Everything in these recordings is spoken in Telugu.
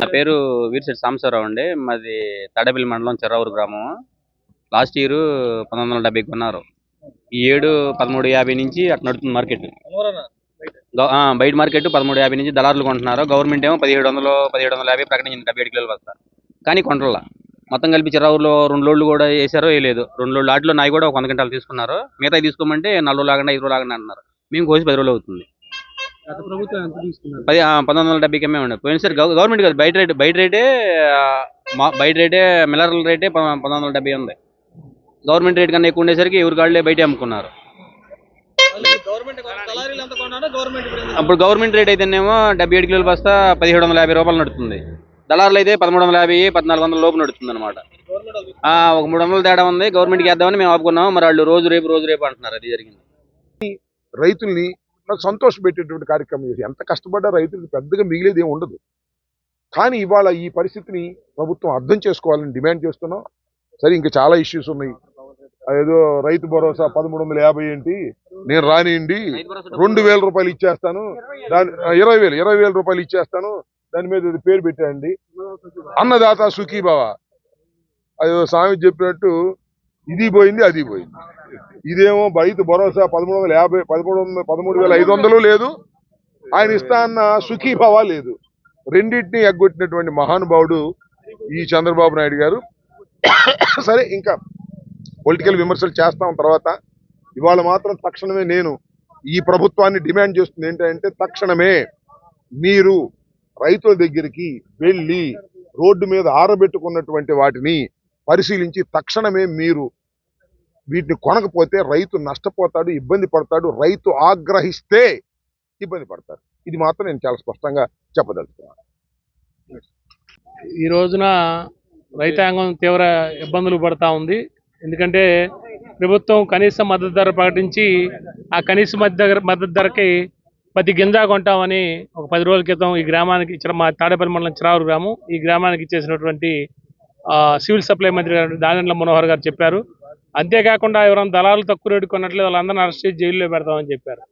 నా పేరు వీరశెట్టి సాంబశివరావు అండి. మాది తడబిల్ మండలం చెర్రావూరు గ్రామం. లాస్ట్ ఇయర్ పంతొమ్మిది వందల డెబ్బై కొన్నారు. ఈ ఏడు పదమూడు యాభై నుంచి అట్లా నడుతుంది మార్కెట్. బయట మార్కెట్ పదమూడు యాభై నుంచి దళారులు కొంటున్నారు. గవర్నమెంట్ ఏమో పదిహేడు వందలు పదిహేడు వందల యాభై ప్రకటించింది డెబ్బై ఏడు కిలోలు వస్తారు కానీ కొంటల్లా మొత్తం కలిపి చెర్రావూరులో రెండు లోడ్లు కూడా వేసారో వేయలేదు. రెండు లోడ్లు ఆటలో నాయి కూడా ఒక వంద గంటలు తీసుకున్నారు. మిగతా తీసుకోమంటే నాలుగు రోజులు ఆగండి ఐదు రోజులు ఆగండి అన్నారు మేము కోసి పది రోజులు అవుతుంది. పది పంతొమ్మిది వందల డెబ్బైకి అమ్మే ఉండే. పోయినసారి గవ- గవర్నమెంట్ కాదు బయట రేట్ బయట రేటే బయట రేటే మిల్లర్ల రేటే పంతొమ్మిది వందల డెబ్బై ఉంది. గవర్నమెంట్ రేట్ కన్నా ఎక్కువ ఉండేసరికి ఎవరి కాళ్ళే బయట అమ్ముకున్నారు. అప్పుడు గవర్నమెంట్ రేట్ అయితేనేమో డెబ్బై ఏడు కిలోల బస్తా పదిహేడు వందల యాభై రూపాయలు నడుతుంది. దళారులు అయితే పదమూడు వందల యాభై పద్నాలుగు వందల లోపు నడుస్తుంది అనమాట ఒక మూడు వందల తేడా ఉంది. గవర్నమెంట్కి వేద్దామని మేము ఆపుకున్నాం మరి వాళ్ళు రోజు రేపు రోజు రేపు అంటున్నారు. అది జరిగింది. రైతుల్ని సంతోష పెట్టేటువంటి కార్యక్రమం చేసి ఎంత కష్టపడ్డా రైతులకు పెద్దగా మిగిలేది ఏమి ఉండదు. కానీ ఇవాళ ఈ పరిస్థితిని ప్రభుత్వం అర్థం చేసుకోవాలని డిమాండ్ చేస్తున్నాం. సరే ఇంకా చాలా ఇష్యూస్ ఉన్నాయి. ఏదో రైతు భరోసా పదమూడు వందల యాభై ఏంటి? నేను రానియండి. రెండు వేల రూపాయలు ఇచ్చేస్తాను. దాని ఇరవై వేలు ఇరవై వేల రూపాయలు ఇచ్చేస్తాను. దాని మీద పేరు పెట్టండి. అన్నదాత సుఖీభావ అది స్వామి చెప్పినట్టు ఇది పోయింది అది పోయింది. ఇదేమో రైతు భరోసా పదమూడు వందల యాభై పదమూడు వందల పదమూడు వేల ఐదు వందలు లేదు. ఆయన ఇస్తా అన్న సుఖీభావ లేదు. రెండింటిని ఎగ్గొట్టినటువంటి మహానుభావుడు ఈ చంద్రబాబు నాయుడు గారు. సరే ఇంకా పొలిటికల్ విమర్శలు చేస్తాం తర్వాత ఇవాళ మాత్రం తక్షణమే నేను ఈ ప్రభుత్వాన్ని డిమాండ్ చేస్తుంది ఏంటంటే తక్షణమే మీరు రైతుల దగ్గరికి వెళ్ళి రోడ్డు మీద ఆరబెట్టుకున్నటువంటి వాటిని పరిశీలించి తక్షణమే మీరు వీటిని కొనకపోతే రైతు నష్టపోతాడు ఇబ్బంది పడతాడు రైతు ఆగ్రహిస్తే ఇబ్బంది పడతాడు ఇది మాత్రం నేను చాలా స్పష్టంగా చెప్పదలుచుకున్నాను. ఈ రోజున రైతాంగం తీవ్ర ఇబ్బందులు పడతా ఉంది. ఎందుకంటే ప్రభుత్వం కనీస మద్దతు ధర ప్రకటించి ఆ కనీస మద్దతు మద్దతు ధరకి పది గింజ కొంటామని ఒక పది రోజుల క్రితం ఈ గ్రామానికి ఇచ్చిన మా తాడేపల్లి మండలం చిరావూరు గ్రామం ఈ గ్రామానికి ఇచ్చేసినటువంటి సివిల్ సప్లై మంత్రి గారు దానిండ్ల మనోహర్ గారు చెప్పారు. అంతేకాకుండా ఎవరైనా దళాలు తక్కువ రేటు కొన్నట్లయితే వాళ్ళందరినీ అరెస్ట్ చేసి జైల్లో పెడతామని చెప్పారు.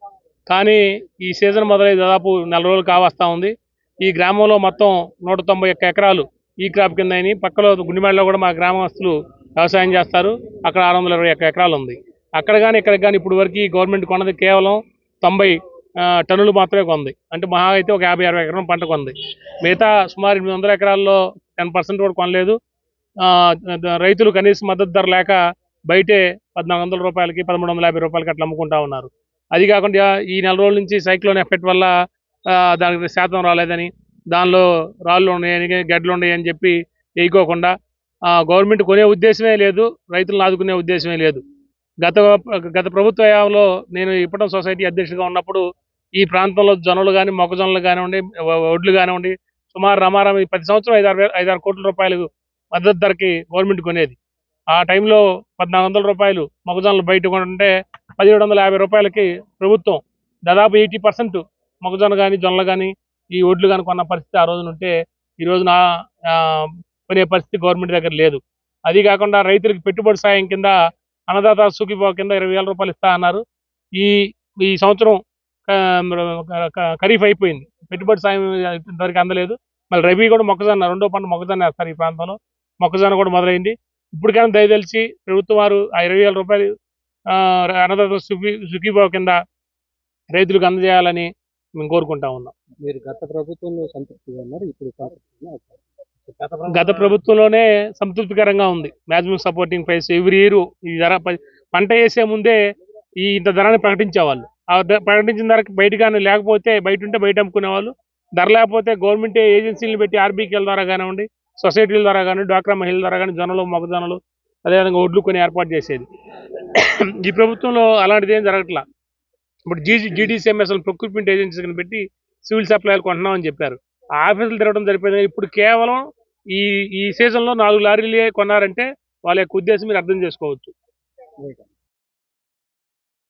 కానీ ఈ సీజన్ మొదలై దాదాపు నెల రోజులు కావస్తా ఉంది. ఈ గ్రామంలో మొత్తం నూట తొంభై ఒక్క ఎకరాలు ఈ క్రాప్ కింద అయినాయి. పక్కలో గుండిమేడలో కూడా మా గ్రామస్తులు వ్యవసాయం చేస్తారు. అక్కడ ఆరు వందల ఇరవై ఎకరాలు ఉంది. అక్కడ కానీ ఇక్కడ కానీ ఇప్పుడు వరకు గవర్నమెంట్ కొన్నది కేవలం తొంభై టన్నులు మాత్రమే కొంది. అంటే మహా అయితే ఒక యాభై అరవై ఎకరం పంట కొంది. మిగతా సుమారు ఎనిమిది వందల ఎకరాల్లో టెన్ పర్సెంట్ కూడా కొనలేదు. రైతులు కనీస మద్దతు ధర లేక బయటే పద్నాలుగు వందల రూపాయలకి పదమూడు వందల యాభై రూపాయలకి అట్లా అమ్ముకుంటా ఉన్నారు. అది కాకుండా ఈ నెల రోజుల నుంచి సైక్లోన్ ఎఫెక్ట్ వల్ల దానికి శాతం రాలేదని దానిలో రాళ్ళు ఉన్నాయని గడ్డలు ఉన్నాయని చెప్పి వేయకోకుండా గవర్నమెంట్ కొనే ఉద్దేశమే లేదు రైతులను ఆదుకునే ఉద్దేశమే లేదు. గత గత ప్రభుత్వ హయాంలో నేను ఇప్పటం సొసైటీ అధ్యక్షుడిగా ఉన్నప్పుడు ఈ ప్రాంతంలో జొన్నలు కానీ మొక్కజొన్నలు కానివ్వండి ఒడ్లు వడ్లు కానివ్వండి సుమారు రమారం ప్రతి సంవత్సరం ఐదారు ఐదారు కోట్ల రూపాయలు మద్దతు ధరకి గవర్నమెంట్ కొనేది. ఆ టైంలో పద్నాలుగు వందల రూపాయలు మొక్కజొన్నలు బయట కొంటుంటే పదిహేడు వందల యాభై రూపాయలకి ప్రభుత్వం దాదాపు ఎయిటీ పర్సెంట్ మొక్కజొన్న కానీ జొన్నలు కానీ ఈ ఒడ్లు కానీ కొన్న పరిస్థితి ఆ రోజున ఉంటే ఈ రోజున కొనే పరిస్థితి గవర్నమెంట్ దగ్గర లేదు. అది కాకుండా రైతులకు పెట్టుబడి సాయం కింద అన్నదాత సుఖీభావ కింద ఇరవై వేల రూపాయలు ఇస్తా అన్నారు. ఈ ఈ సంవత్సరం ఖరీఫ్ అయిపోయింది. పెట్టుబడి సాయం ఇంతవరకు అందలేదు. మళ్ళీ రబీ కూడా మొక్కజొన్న రెండో పంట మొక్కజొన్న వేస్తారు ఈ ప్రాంతంలో. మొక్కజొన్న కూడా మొదలైంది. ఇప్పటికైనా దయదలిచి ప్రభుత్వం వారు ఆ ఇరవై వేల రూపాయలు అన్నదాత సుఖీ సుఖీభావ కింద రైతులకు అందజేయాలని మేము కోరుకుంటా ఉన్నాం. మీరు గత ప్రభుత్వంలో సంతృప్తిగా ఉన్నారు ఇప్పుడు సంతృప్తిగా గత ప్రభుత్వంలోనే సంతృప్తికరంగా ఉంది. Maximum supporting price every year ఈ ధర పంట వేసే ముందే ఈ ఇంత ధరని ప్రకటించేవాళ్ళు. ఆ ప్రకటించిన ధరకి బయట కానీ లేకపోతే బయట ఉంటే బయట అమ్ముకునేవాళ్ళు. ధర లేకపోతే గవర్నమెంట్ ఏజెన్సీలు పెట్టి ఆర్బీకేల ద్వారా కానివ్వండి సొసైటీల ద్వారా కానీ డ్వాక్రా మహిళల ద్వారా కానీ జొన్నలు మొక్కజొన్నలు అదేవిధంగా ఒడ్లు కొన్ని ఏర్పాటు చేసేది. ఈ ప్రభుత్వంలో అలాంటిది ఏం జరగట్లా? ఇప్పుడు జీజీ జీడీసీఎంఎస్ఎల్ ప్రొక్యూర్మెంట్ ఏజెన్సీని పెట్టి సివిల్ సప్లైలు కొంటున్నామని చెప్పారు. ఆ ఆఫీసులు తిరగడం జరిపోయింది ఇప్పుడు కేవలం ఈ ఈ సీజన్లో నాలుగు లారీలే కొన్నారంటే వాళ్ళ యొక్క ఉద్దేశం మీరు అర్థం చేసుకోవచ్చు.